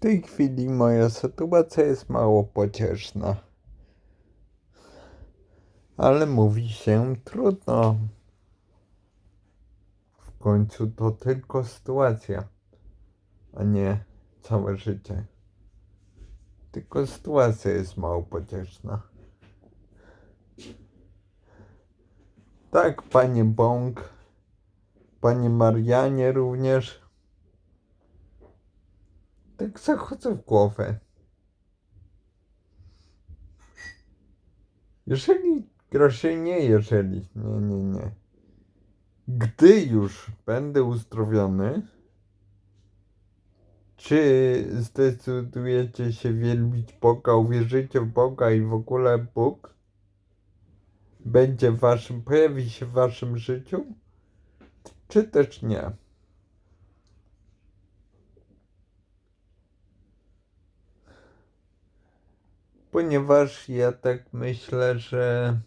tej chwili moja sytuacja jest mało pocieszna. Ale mówi się trudno. W końcu to tylko sytuacja, a nie całe życie. Tylko sytuacja jest mało pocieszna. Tak, panie Bąk, panie Marianie również. Tak zachodzę w głowę. Jeżeli, proszę nie jeżeli, nie, nie, nie. Gdy już będę uzdrowiony, czy zdecydujecie się wielbić Boga, uwierzycie w Boga i w ogóle Bóg będzie waszym, pojawi się w waszym życiu, czy też nie? Ponieważ ja tak myślę, że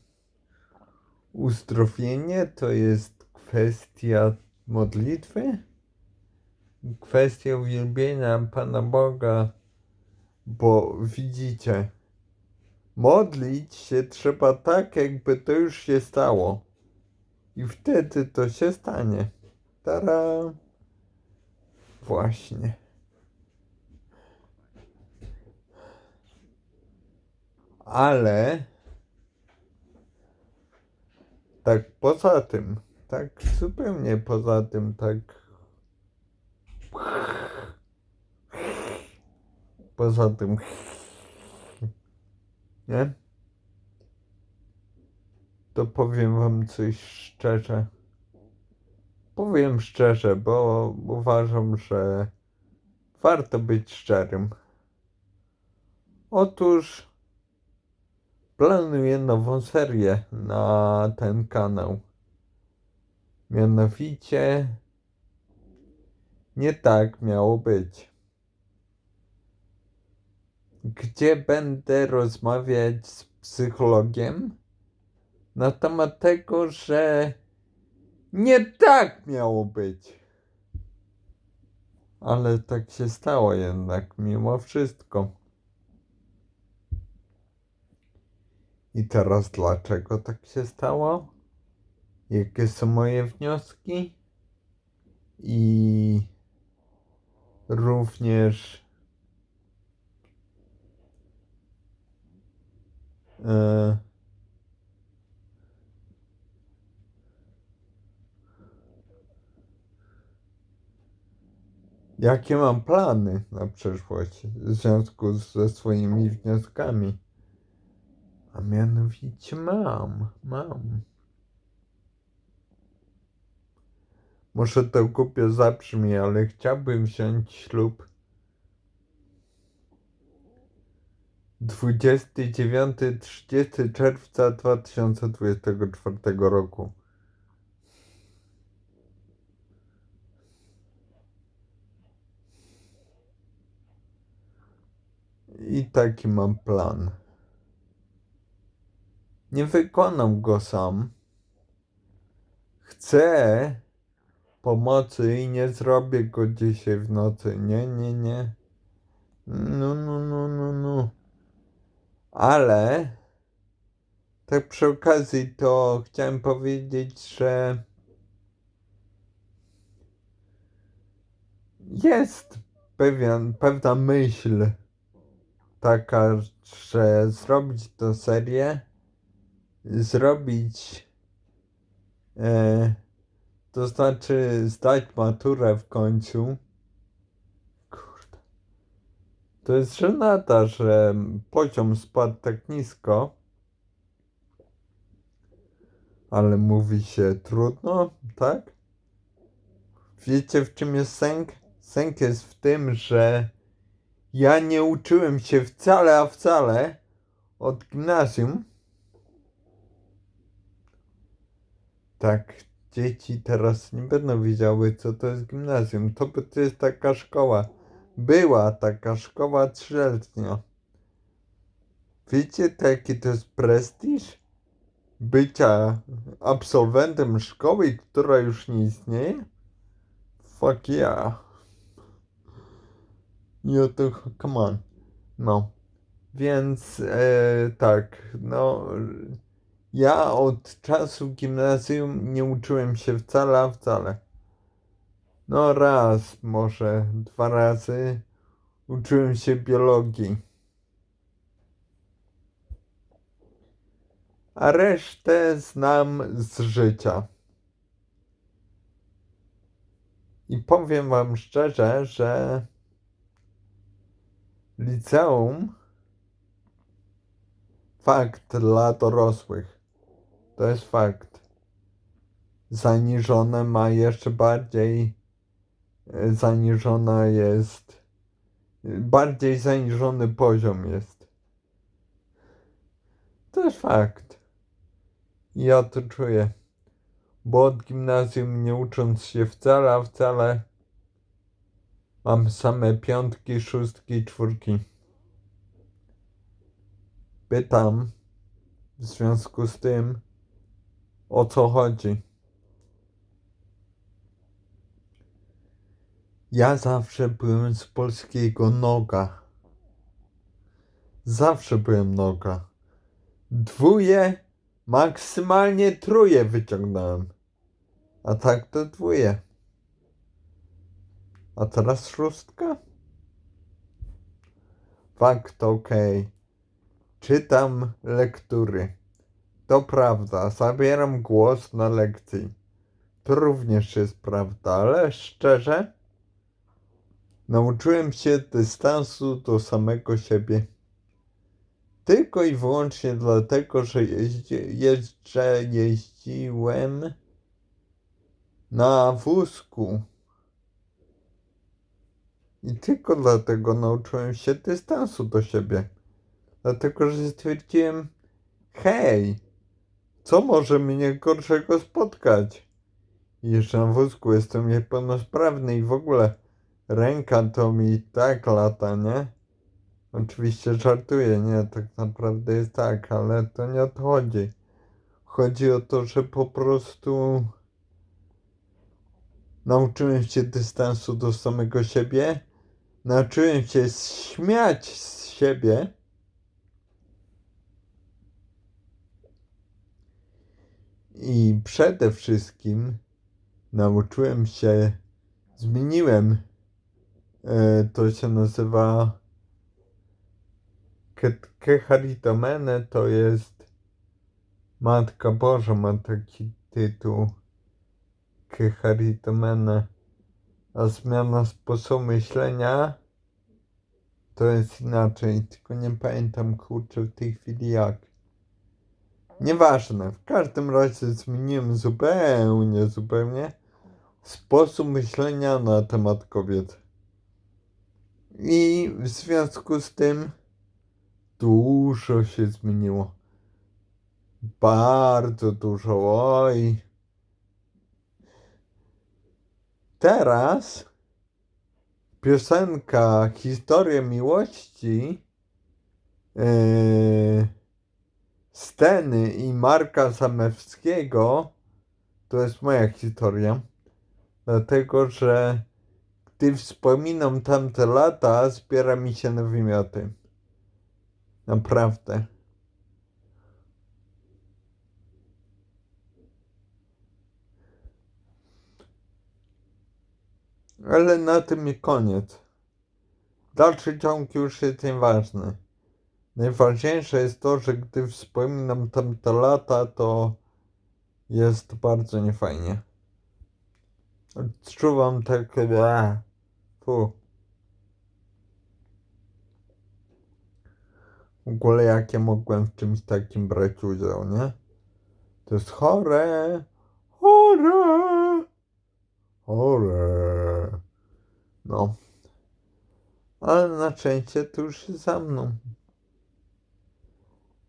uzdrowienie to jest kwestia modlitwy, kwestia uwielbienia Pana Boga, bo widzicie, modlić się trzeba tak, jakby to już się stało. I wtedy to się stanie. Tara! Właśnie. Ale tak poza tym, tak zupełnie poza tym, tak poza tym nie? To powiem wam coś szczerze. Powiem szczerze, bo uważam, że warto być szczerym. Otóż planuję nową serię na ten kanał. Mianowicie nie tak miało być. Gdzie będę rozmawiać z psychologiem na temat tego, że nie tak miało być. Ale tak się stało jednak, mimo wszystko. I teraz dlaczego tak się stało? Jakie są moje wnioski? I również e, jakie mam plany na przyszłość w związku ze swoimi wnioskami. A mianowicie mam, mam. Może to głupio zabrzmi, ale chciałbym wziąć ślub 29-30 czerwca 2024 roku. I taki mam plan. Nie wykonam go sam. Chcę pomocy i nie zrobię go dzisiaj w nocy. Nie, nie, nie. No, no, no, no, no. Ale tak przy okazji to chciałem powiedzieć, że jest pewien, pewna myśl taka, że zrobić tę serię, zrobić, e, to znaczy zdać maturę w końcu. Kurde. To jest żenada, że poziom spadł tak nisko. Ale mówi się trudno, tak? Wiecie w czym jest sęk? Sęk jest w tym, że ja nie uczyłem się wcale, a wcale od gimnazjum. Tak, dzieci teraz nie będą wiedziały, co to jest gimnazjum. To, to jest taka szkoła. Była taka szkoła trzyletnia. Wiecie, to jaki to jest prestiż? Bycia absolwentem szkoły, która już nie istnieje? Fuck yeah. I o to, come on. No. Więc e, tak, no. Ja od czasu gimnazjum nie uczyłem się wcale, a wcale. No raz, może dwa razy uczyłem się biologii. A resztę znam z życia. I powiem wam szczerze, że liceum fakt dla dorosłych. To jest fakt. Zaniżone ma jeszcze bardziej e, zaniżona jest bardziej zaniżony poziom jest. To jest fakt. Ja to czuję. Bo od gimnazjum nie ucząc się wcale, a wcale mam same piątki, szóstki, czwórki. Pytam w związku z tym, o co chodzi. Ja zawsze byłem z polskiego noga. Zawsze byłem noga. Dwóje, maksymalnie truje wyciągnąłem. A tak to dwóje. A teraz szóstka? Fakt, okej. Czytam lektury. To prawda, zabieram głos na lekcji. To również jest prawda, ale szczerze, nauczyłem się dystansu do samego siebie. Tylko i wyłącznie dlatego, że jeździ, jeszcze jeździłem na wózku. I tylko dlatego nauczyłem się dystansu do siebie. Dlatego, że stwierdziłem, hej, co może mnie gorszego spotkać? Jeszcze na wózku jestem niepełnosprawny i w ogóle ręka to mi tak lata, nie? Oczywiście żartuję, nie, tak naprawdę jest tak, ale to nie o to chodzi. Chodzi o to, że po prostu nauczyłem się dystansu do samego siebie, nauczyłem się śmiać z siebie. I przede wszystkim nauczyłem się, zmieniłem, e, to się nazywa Ke- Keharitomene, to jest Matka Boża ma taki tytuł Keharitomene, a zmiana sposobu myślenia to jest inaczej, tylko nie pamiętam kurczę w tej chwili jak. Nieważne, w każdym razie zmieniłem zupełnie, zupełnie sposób myślenia na temat kobiet. I w związku z tym dużo się zmieniło. Bardzo dużo, oj. Teraz piosenka Historia miłości yy, Steny i Marka Zamewskiego to jest moja historia. Dlatego, że gdy wspominam tamte lata, zbiera mi się na wymioty. Naprawdę. Ale na tym i koniec. Dalszy ciąg już jest nieważny. Najważniejsze jest to, że gdy wspominam tamte lata, to jest bardzo niefajnie. Odczuwam takie... Eee, fu. W ogóle jak ja mogłem w czymś takim brać udział, nie? To jest chore. Chore. Chore. No. Ale na szczęście to już za mną.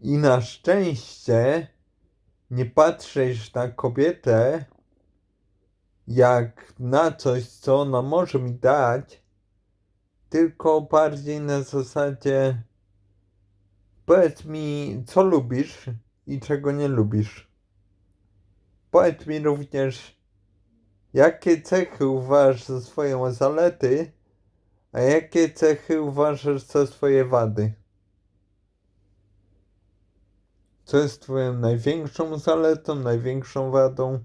I na szczęście nie patrzysz na kobietę jak na coś, co ona może mi dać, tylko bardziej na zasadzie powiedz mi, co lubisz i czego nie lubisz. Powiedz mi również, jakie cechy uważasz za swoje zalety, A jakie cechy uważasz za swoje wady? Co jest twoją największą zaletą, największą wadą?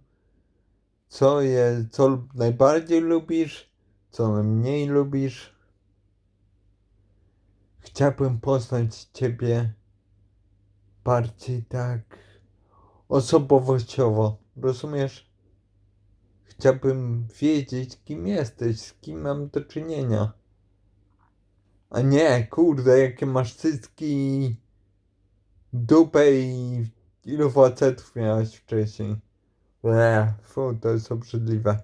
Co je, co najbardziej lubisz? Co najmniej lubisz? Chciałbym poznać ciebie bardziej tak osobowościowo, rozumiesz? Chciałbym wiedzieć, kim jesteś, z kim mam do czynienia. A nie, kurde, jakie masz cycki, dupę i ilu facetów miałeś wcześniej. Eee, fu, to jest obrzydliwe.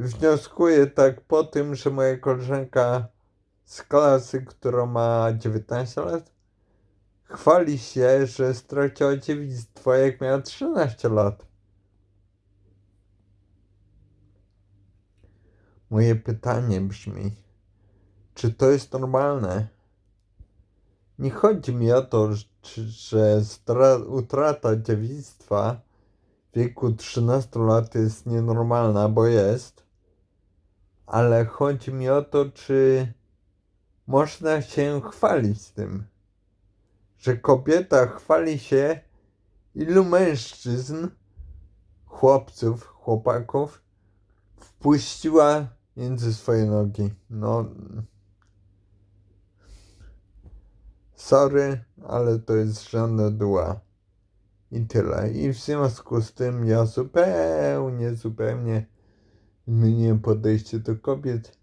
Wnioskuję tak po tym, że moja koleżanka z klasy, która ma 19 lat, chwali się, że straciła dziewictwo jak miała 13 lat. Moje pytanie brzmi, czy to jest normalne? Nie chodzi mi o to, że- utrata dziewictwa w wieku 13 lat jest nienormalna, bo jest, ale chodzi mi o to, czy można się chwalić tym, że kobieta chwali się, ilu mężczyzn, chłopców, chłopaków wpuściła między swoje nogi. No. Sorry, ale to jest żadna dua. I tyle. I w związku z tym ja zupełnie, zupełnie zmieniłem podejście do kobiet.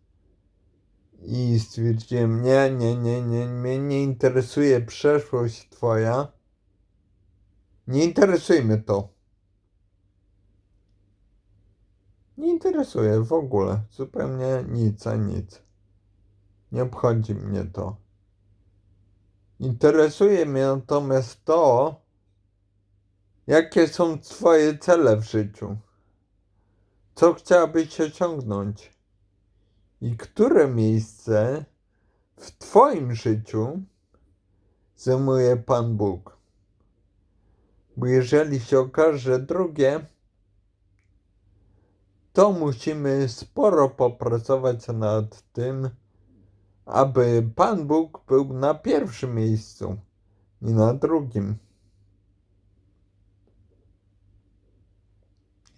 I stwierdziłem, nie, nie, nie, nie, mnie nie interesuje przeszłość twoja. Nie interesuje mnie to. Nie interesuje w ogóle. Zupełnie nic, a nic. Nie obchodzi mnie to. Interesuje mnie natomiast to, jakie są Twoje cele w życiu. Co chciałabyś osiągnąć? I które miejsce w Twoim życiu zajmuje Pan Bóg? Bo jeżeli się okaże drugie, to musimy sporo popracować nad tym, aby Pan Bóg był na pierwszym miejscu, nie na drugim.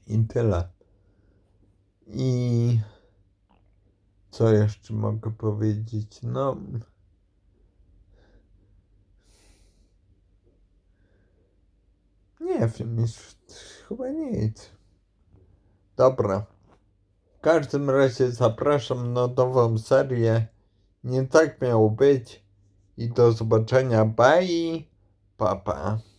I tyle. I co jeszcze mogę powiedzieć? No. Nie wiem, już chyba nic. Dobra. W każdym razie zapraszam na nową serię. Nie tak miało być. I do zobaczenia. Bye. Papa. Pa.